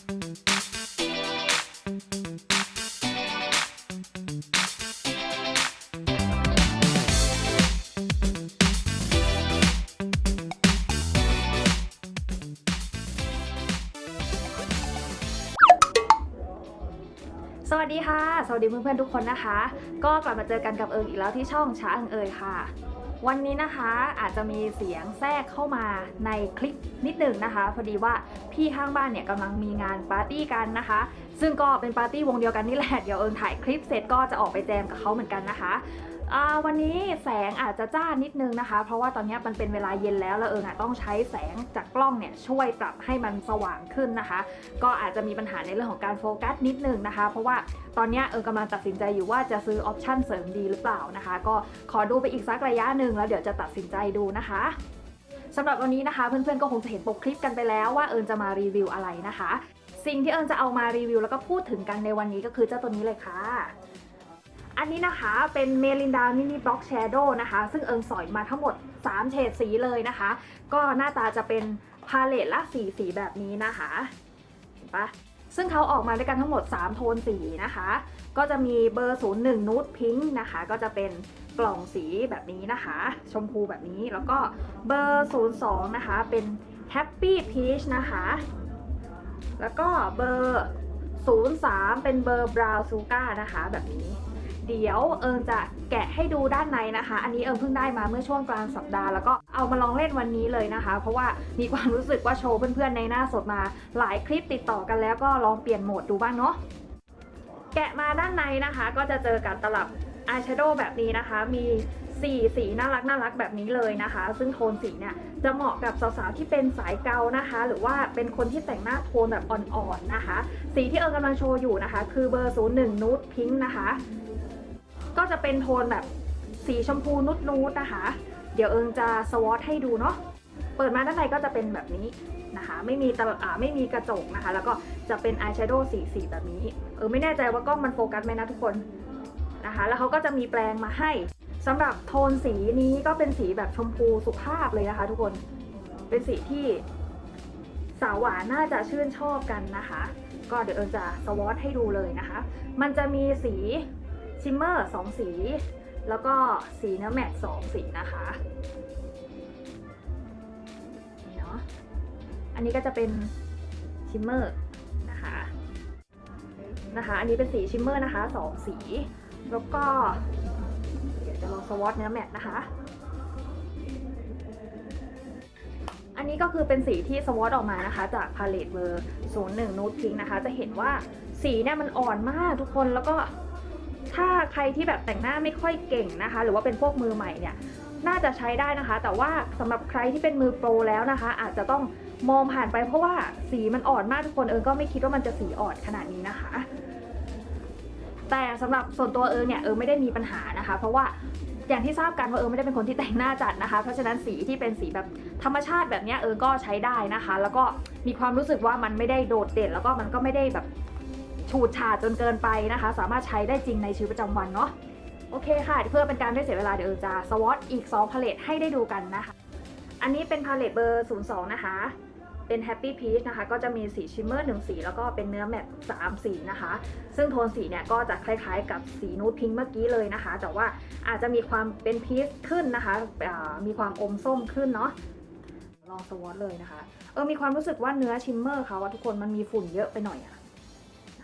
สวัสดีค่ะ สวัสดีเพื่อนๆทุกคนนะคะ ก็กลับมาเจอกันกับเอิงอีกแล้วที่ช่องช้าเอิงเอยค่ะ วันนี้นะคะอาจจะมีเสียงแทรกเข้ามาในคลิปนิดหนึ่งนะคะ พอดีว่าพี่ข้างบ้านเนี่ยกำลังมีงานปาร์ตี้กันนะคะ ซึ่งก็เป็นปาร์ตี้วงเดียวกันนี่แหละ เดี๋ยวเอิงถ่ายคลิปเสร็จก็จะออกไปแจมกับเขาเหมือนกันนะคะ วันนี้แสงอาจจะจ้านิดนึงนะคะ เพราะว่าตอนนี้มันเป็นเวลาเย็นแล้วแล้วเอิงอะต้องใช้แสงจากกล้องเนี่ยช่วยปรับให้มันสว่างขึ้นนะคะ ก็อาจจะมีปัญหาในเรื่องของการโฟกัสนิดนึงนะคะ เพราะว่าตอนนี้เออกำลังตัดสินใจอยู่ว่าจะซื้อออปชั่นเสริมดีหรือเปล่านะคะ ก็ขอดูไปอีกสักระยะหนึ่งแล้วเดี๋ยวจะตัดสินใจดูนะคะสำหรับวันนี้นะคะเพื่อนๆก็คงจะเห็นปกคลิปกันไปแล้วว่าเอิญจะมารีวิวอะไรนะคะ สิ่งที่เอิญจะเอามารีวิวแล้วก็พูดถึงกันในวันนี้ก็คือเจ้าตัวนี้เลยค่ะ อันนี้นะคะเป็นเมลินดามินิบล็อกแชโดนะคะ ซึ่งเอิงสอยมาทั้งหมด 3 เฉดสีเลยนะคะ ก็หน้าตาจะเป็นพาเลตละสีสีแบบนี้นะคะเห็นปะซึ่งเขาออกมาด้วยกันทั้งหมด 3 โทนสีนะคะ ก็จะมีเบอร์ 01นูดพิงค์นะคะ ก็จะเป็นกล่องสีแบบนี้นะคะ ชมพูแบบนี้แล้วก็เบอร์ 02 นะคะ เป็นแฮปปี้พีชนะคะ แล้วก็เบอร์ 03 เป็นเบอร์บราวซูก้านะคะแบบนี้ เดี๋ยวเอิงจะแกะให้ดูด้านในนะคะ อันนี้เอิงเพิ่งได้มาเมื่อช่วงกลางสัปดาห์แล้วก็เอามาลองเล่นวันนี้เลยนะคะ เพราะว่ามีความรู้สึกว่าโชว์เพื่อนๆในหน้าสดมาหลายคลิปติดต่อกันแล้วก็ลองเปลี่ยนโหมดดูบ้างเนาะแกะมาด้านในนะคะ ก็จะเจอกับตลับอายแชโดว์แบบนี้นะคะ มีสีสีน่ารักน่ารักแบบนี้เลยนะคะ ซึ่งโทนสีเนี่ยจะเหมาะกับสาวๆที่เป็นสายเกานะคะ หรือว่าเป็นคนที่แต่งหน้าโทนแบบอ่อนๆนะคะ สีที่เอิงกำลังโชว์อยู่นะคะ คือเบอร์ 01นูดพิงค์นะคะ ก็จะเป็นโทนแบบสีชมพูนุดนูดนะคะ เดี๋ยวเอิงจะสวอตให้ดูเนาะ เปิดมาด้านในก็จะเป็นแบบนี้นะคะ ไม่มีตะอ่าไม่มีกระจกนะคะ แล้วก็จะเป็นอายแชโดว์สีสีแบบนี้ เออไม่แน่ใจว่ากล้องมันโฟกัสไหมนะทุกคนนะคะ แล้วเขาก็จะมีแปลงมาให้สำหรับโทนสีนี้ก็เป็นสีแบบชมพูสุภาพเลยนะคะ ทุกคน เป็นสีที่สาวหวานน่าจะชื่นชอบกันนะคะ ก็เดี๋ยวเอิงจะสวอตให้ดูเลยนะคะ มันจะมีสี ชิมเมอร์สองสี แล้วก็สีเนื้อแมตต์สองสีนะคะนี่เนาะอันนี้ก็จะเป็นชิมเมอร์นะคะนะคะ อันนี้เป็นสีชิมเมอร์นะคะสองสี แล้วก็เดี๋ยวจะลองสวอตเนื้อแมตต์นะคะอันนี้ก็คือเป็นสีที่สวอตออกมานะคะ จากพาเลตเบอร์01นูดพิงนะคะ จะเห็นว่าสีเนี่ยมันอ่อนมากทุกคนแล้วก็ ถ้าใครที่แบบแต่งหน้าไม่ค่อยเก่งนะคะ หรือว่าเป็นพวกมือใหม่เนี่ยน่าจะใช้ได้นะคะ แต่ว่าสำหรับใครที่เป็นมือโปรแล้วนะคะ อาจจะต้องมองผ่านไปเพราะว่าสีมันอ่อนมากทุกคนเอิงก็ไม่คิดว่ามันจะสีอ่อนขนาดนี้นะคะ แต่สำหรับส่วนตัวเอิงเนี่ยเอิงไม่ได้มีปัญหานะคะ เพราะว่าอย่างที่ทราบกันว่าเอิงไม่ได้เป็นคนที่แต่งหน้าจัดนะคะ เพราะฉะนั้นสีที่เป็นสีแบบธรรมชาติแบบเนี้ยเอิงก็ใช้ได้นะคะ แล้วก็มีความรู้สึกว่ามันไม่ได้โดดเด่นแล้วก็มันก็ไม่ได้แบบ ฉูดฉาดจนเกินไปนะคะ สามารถใช้ได้จริงในชีวิตประจำวันเนาะโอเคค่ะ เพื่อเป็นการไม่เสียเวลาเดี๋ยวจะสวอตอีก 2 พาเลตให้ได้ดูกันนะคะ อันนี้เป็นพาเลตเบอร์ 02 นะคะ เป็น Happy Peach นะคะ ก็จะมีสีชิมเมอร์หนึ่งสี แล้วก็เป็นเนื้อแมตต์สามสีนะคะ ซึ่งโทนสีเนี่ยก็จะคล้ายๆกับสีนูดพิงค์เมื่อกี้เลยนะคะ แต่ว่าอาจจะมีความเป็นพีชขึ้นนะคะมีความอมส้มขึ้นเนาะลองสวอตเลยนะคะ เออมีความรู้สึกว่าเนื้อชิมเมอร์เขาทุกคนมันมีฝุ่นเยอะไปหน่อยอะ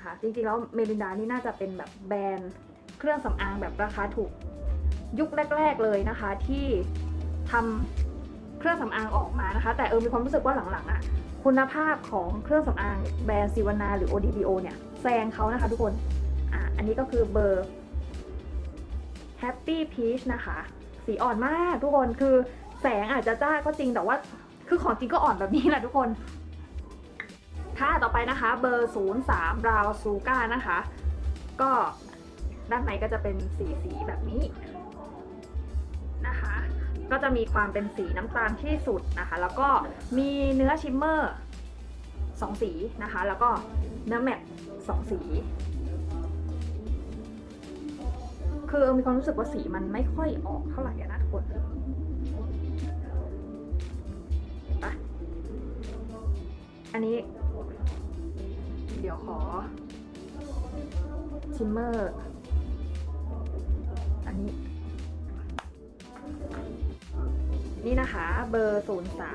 นะคะ จริงๆแล้วเมลินดานี่น่าจะเป็นแบบแบรนด์เครื่องสำอางแบบราคาถูกยุคแรก ๆเลยนะคะ ที่ทำเครื่องสำอางออกมานะคะ แต่เออมีความรู้สึกว่าหลังๆอะคุณภาพของเครื่องสำอางแบรนด์ซิวานาหรือ ODBO เนี่ยแซงเขานะคะทุกคนอะอันนี้ก็คือเบอร์ Happy Peach นะคะ สีอ่อนมากทุกคนคือแสงอาจจะจ้าก็จริงแต่ว่าคือของจริงก็อ่อนแบบนี้แหละทุกคน ค่ะต่อไปนะคะเบอร์ 03 ราวซูก้านะคะ ก็ด้านในก็จะเป็นสีสีแบบนี้นะคะ ก็จะมีความเป็นสีน้ำตาลที่สุดนะคะ แล้วก็มีเนื้อชิมเมอร์สองสีนะคะ แล้วก็เนื้อแมตสองสี คือมีความรู้สึกว่าสีมันไม่ค่อยออกเท่าไหร่นะทุกคนอันนี้ เดี๋ยวขอ ชิมเมอร์ อันนี้ นี่นะคะเบอร์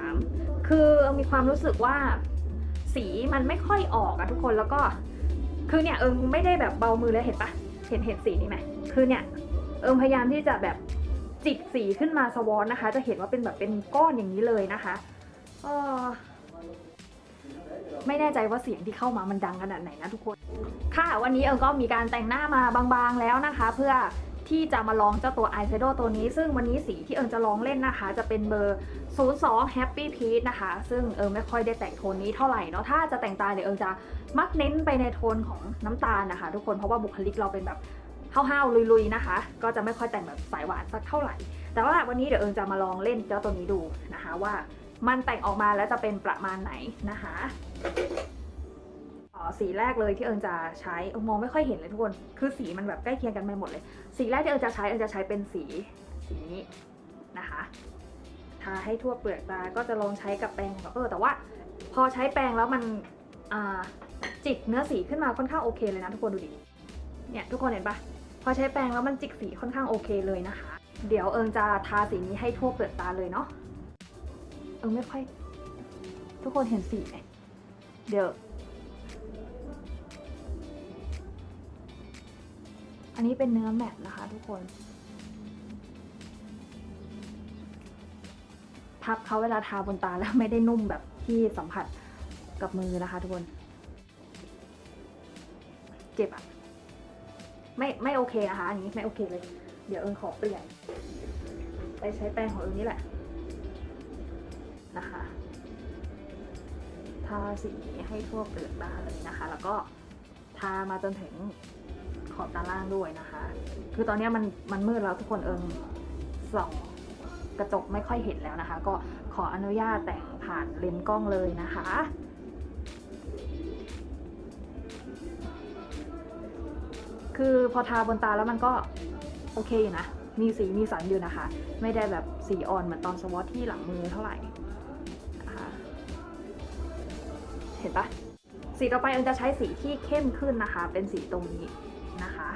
03 คือมีความรู้สึกว่าสีมันไม่ค่อยออกอะทุกคนแล้วก็ คือเนี่ยเอิงไม่ได้แบบเบามือเลยเห็นปะเห็นเห็นสีนี่ไหมคือเนี่ย เอิงพยายามที่จะแบบจิกสีขึ้นมาสวอนนะคะ จะเห็นว่าเป็นแบบเป็นก้อนอย่างนี้เลยนะคะ เออ ไม่แน่ใจว่าเสียงที่เข้ามามันดังขนาดไหนนะทุกคน ค่ะวันนี้เอิงก็มีการแต่งหน้ามาบางๆแล้วนะคะ เพื่อที่จะมาลองเจ้าตัว i s h a d o w ตัวนี้ ซึ่งวันนี้สีที่เอิงจะลองเล่นนะคะ จะเป็นเบอร์ 02 Happy Peach นะคะ ซึ่งเอิงไม่ค่อยได้แต่งโทนนี้เท่าไหร่เนาะถ้าจะแต่งตาเนี่ยเอิงจะมักเน้นไปในโทนของน้ำตาลนะคะ ทุกคนเพราะว่าบุคลิกเราเป็นแบบห้าวๆลุยๆนะคะ ก็จะไม่ค่อยแต่งแบบสายหวานสักเท่าไหร่ แต่ว่าวันนี้เดี๋ยวเอิงจะมาลองเล่นเจ้าตัวนี้ดูนะคะว่ามันแต่งออกมาแล้วจะเป็นประมาณไหนนะคะ สีแรกเลยที่เอิญจะใช้มองไม่ค่อยเห็นเลยทุกคน คือสีมันแบบใกล้เคียงกันไปหมดเลย สีแรกที่เอิญจะใช้เอิญจะใช้เป็นสีสีนี้นะคะทาให้ทั่วเปลือกตา ก็จะลองใช้กับแปรงเออแต่ว่าพอใช้แปรงแล้วมันจิกเนื้อสีขึ้นมาค่อนข้างโอเคเลยนะทุกคนดูดิ เนี่ยทุกคนเห็นปะพอใช้แปรงแล้วมันจิกสีค่อนข้างโอเคเลยนะคะ เดี๋ยวเอิงจะทาสีนี้ให้ทั่วเปลือกตาเลยเนาะ เอิงไม่ค่อย ทุกคนเห็นสีไหม เดี๋ยว อันนี้เป็นเนื้อแมตต์นะคะทุกคนพับเขาเวลาทาบนตาแล้วไม่ได้นุ่มแบบที่สัมผัสกับมือนะคะทุกคน เจ็บอะไม่ไม่โอเคนะคะอันนี้ไม่โอเคเลย เดี๋ยวเอิงขอเปลี่ยน ไปใช้แป้งของเอิงนี่แหละ ทาสีให้ทั่วเปลือกตาเลยนะคะ แล้วก็ทามาจนถึงขอบตาล่างด้วยนะคะ คือตอนนี้มันมันมืดแล้วทุกคนเอิงส่องกระจกไม่ค่อยเห็นแล้วนะคะ ก็ขออนุญาตแต่งผ่านเลนส์กล้องเลยนะคะคือพอทาบนตาแล้วมันก็โอเคอยู่นะ มีสีมีสันอยู่นะคะ ไม่ได้แบบสีอ่อนเหมือนตอนสวอตที่หลังมือเท่าไหร่ เห็นปะสีต่อไปเอิงจะใช้สีที่เข้มขึ้นนะคะ เป็นสีตรงนี้นะคะ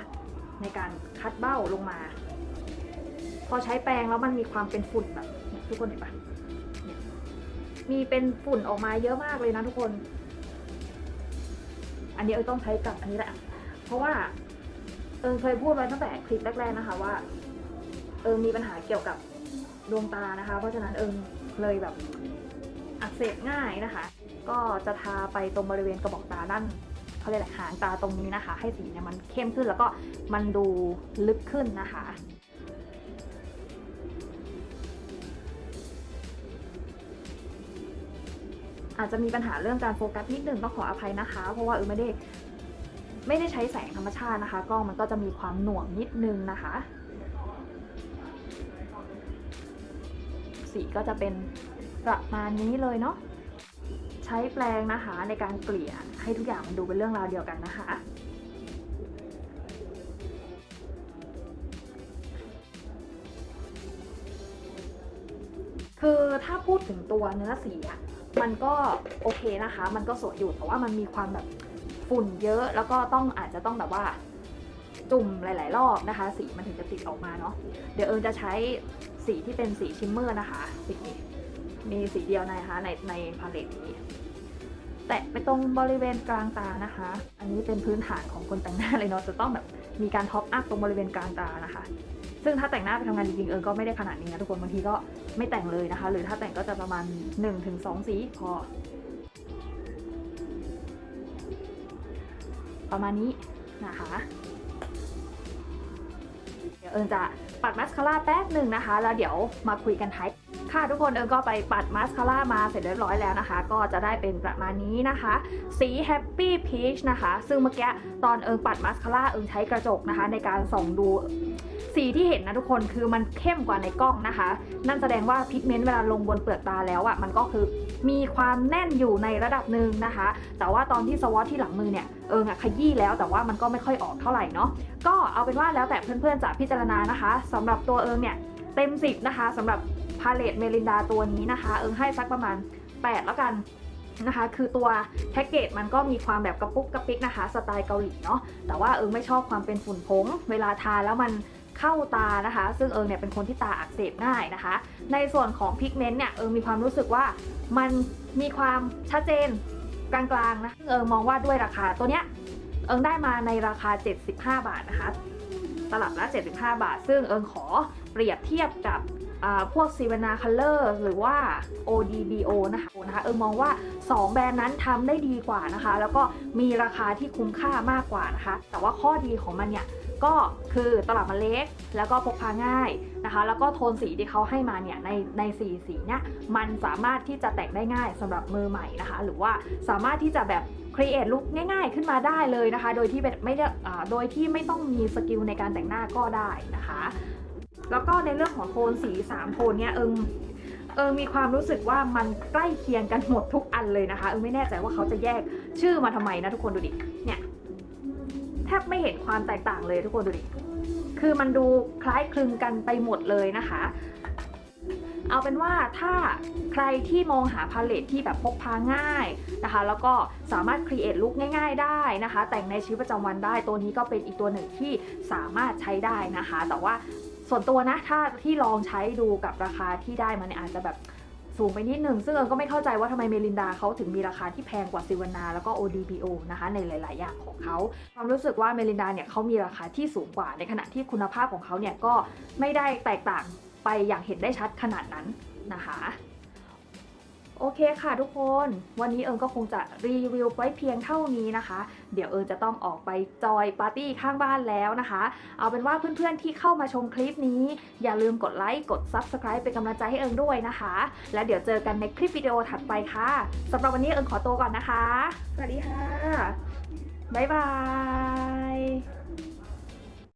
ในการคัดเบ้าลงมา พอใช้แปรงแล้วมันมีความเป็นฝุ่นแบบทุกคนเห็นปะมีเป็นฝุ่นออกมาเยอะมากเลยนะทุกคน อันนี้เอิงต้องใช้กับอันนี้แหละ เพราะว่าเอิงเคยพูดไว้ตั้งแต่คลิปแรกๆนะคะว่า เอิงมีปัญหาเกี่ยวกับดวงตานะคะ เพราะฉะนั้นเอิงเลยแบบอักเสบง่ายนะคะ ก็จะทาไปตรงบริเวณกระบอกตาด้านเขาเรียกอะไรหางตาตรงนี้นะคะ ให้สีเนี่ยมันเข้มขึ้นแล้วก็มันดูลึกขึ้นนะคะอาจจะมีปัญหาเรื่องการโฟกัสนิดนึงต้องขออภัยนะคะ เพราะว่าเออไม่ได้ไม่ได้ใช้แสงธรรมชาตินะคะกล้องมันก็จะมีความหน่วงนิดนึงนะคะ สีก็จะเป็นประมาณนี้เลยเนาะ ใช้แปรงนะคะในการเกลี่ยให้ทุกอย่างมันดูเป็นเรื่องราวเดียวกันนะคะ คือถ้าพูดถึงตัวเนื้อสีอะมันก็โอเคนะคะ มันก็สวยอยู่แต่ว่ามันมีความแบบฝุ่นเยอะแล้วก็ต้องอาจจะต้องแบบว่าจุ่มหลาย ๆ รอบนะคะ สีมันถึงจะติดออกมาเนาะเดี๋ยวเอิญจะใช้สีที่เป็นสีชิมเมอร์นะคะสีนี้ มีสีเดียวนะคะในในพาเลตนี้ แตะไปตรงบริเวณกลางตานะคะ อันนี้เป็นพื้นฐานของคนแต่งหน้าเลยเนาะจะต้องแบบมีการท็อปอัพตรงบริเวณกลางตานะคะ ซึ่งถ้าแต่งหน้าไปทำงานจริงๆเออก็ไม่ได้ขนาดนี้นะทุกคนบางทีก็ไม่แต่งเลยนะคะ หรือถ้าแต่งก็จะประมาณ 1-2 สีพอ ประมาณนี้นะคะเดี๋ยวเอิญจะปัดมาสคาร่าแป๊บหนึ่งนะคะ แล้วเดี๋ยวมาคุยกันท้าย ค่ะทุกคนเอิญก็ไปปัดมาสคาร่ามาเสร็จเรียบร้อยแล้วนะคะ ก็จะได้เป็นประมาณนี้นะคะ สี Happy Peach นะคะ ซึ่งเมื่อกี้ตอนเอิงปัดมาสคาร่าเอิงใช้กระจกนะคะ ในการส่องดูสีที่เห็นนะทุกคนคือมันเข้มกว่าในกล้องนะคะ นั่นแสดงว่าพิกเมนต์เวลาลงบนเปลือกตาแล้วอะ่ะมันก็คือมีความแน่นอยู่ในระดับหนึ่งนะคะ แต่ว่าตอนที่สวอตที่หลังมือเนี่ยเอิงอะขยี้แล้วแต่ว่ามันก็ไม่ค่อยออกเท่าไหร่เนาะก็เอาเป็นว่าแล้วแต่เพื่อนๆจะพิจารณานะคะสำหรับตัวเอิงเนี่ยเต็ม 10 นะคะสำหรับ พาเลตเมลินดาตัวนี้นะคะ เอิงให้สักประมาณ 8 แล้วกันนะคะ คือตัวแพ็กเกจมันก็มีความแบบกระปุกกระปิกนะคะ สไตล์เกาหลีเนาะแต่ว่าเอิงไม่ชอบความเป็นฝุ่นผง เวลาทาแล้วมันเข้าตานะคะ ซึ่งเอิงเนี่ยเป็นคนที่ตาอักเสบง่ายนะคะ ในส่วนของพิกเมนต์เนี่ยเอิงมีความรู้สึกว่ามันมีความชัดเจนกลางๆนะซึ่งเอิงมองว่าด้วยราคาตัวเนี้ยเอิงได้มาในราคา 75 บาทนะคะ ตลับละ 75 บาท ซึ่งเอิงขอเปรียบเทียบกับ พวก s ีวนาคัลเลอร์หรือว่า ODBO นะคะนะคะเอิงมองว่า 2 แบรนด์นั้นทำได้ดีกว่านะคะ แล้วก็มีราคาที่คุ้มค่ามากกว่านะคะ แต่ว่าข้อดีของมันเนี่ยก็คือตลับมันเล็กแล้วก็พกพาง่ายนะคะ แล้วก็โทนสีที่เขาให้มาเนี่ยในในสีสีเนี่ยมันสามารถที่จะแต่งได้ง่ายสำหรับมือใหม่นะคะ หรือว่าสามารถที่จะแบบครีเอทลุคง่าย ๆ ขึ้นมาได้เลยนะคะ โดยที่แบบไม่ได้โดยที่ไม่ต้องมีสกิลในการแต่งหน้าก็ได้นะคะ แล้วก็ในเรื่องของโทนสี3โทนเนี่ยเอิงเอิงมีความรู้สึกว่ามันใกล้เคียงกันหมดทุกอันเลยนะคะเอิงไม่แน่ใจว่าเขาจะแยกชื่อมาทำไมนะทุกคนดูดิเนี่ยแทบไม่เห็นความแตกต่างเลยทุกคนดูดิคือมันดูคล้ายคลึงกันไปหมดเลยนะคะ เอาเป็นว่าถ้าใครที่มองหาพาเลตที่แบบพกพาง่ายนะคะ แล้วก็สามารถครีเอทลุคง่าย ๆ ได้นะคะ แต่งในชีวิตประจำวันได้ตัวนี้ก็เป็นอีกตัวหนึ่งที่สามารถใช้ได้นะคะ แต่ว่า ส่วนตัวนะถ้าที่ลองใช้ดูกับราคาที่ได้มาเนี่ยอาจจะแบบสูงไปนิดนึงซึ่งเอิงก็ไม่เข้าใจว่าทำไมเมลินดาเขาถึงมีราคาที่แพงกว่าซิวานาแล้วก็ ODBO นะคะในหลาย ๆ อย่างของเขาความรู้สึกว่าเมลินดาเนี่ยเขามีราคาที่สูงกว่าในขณะที่คุณภาพของเขาเนี่ยก็ไม่ได้แตกต่างไปอย่างเห็นได้ชัดขนาดนั้นนะคะ โอเคค่ะทุกคน วันนี้เอิงก็คงจะรีวิวไว้เพียงเท่านี้นะคะ เดี๋ยวเอิงจะต้องออกไปจอยปาร์ตี้ข้างบ้านแล้วนะคะ เอาเป็นว่าเพื่อนๆที่เข้ามาชมคลิปนี้ อย่าลืมกดไลค์ กด Subscribe เป็นกำลังใจให้เอิงด้วยนะคะ แล้วเดี๋ยวเจอกันในคลิปวิดีโอถัดไปค่ะสำหรับวันนี้เอิงขอตัวก่อนนะคะ สวัสดีค่ะ บ๊ายบาย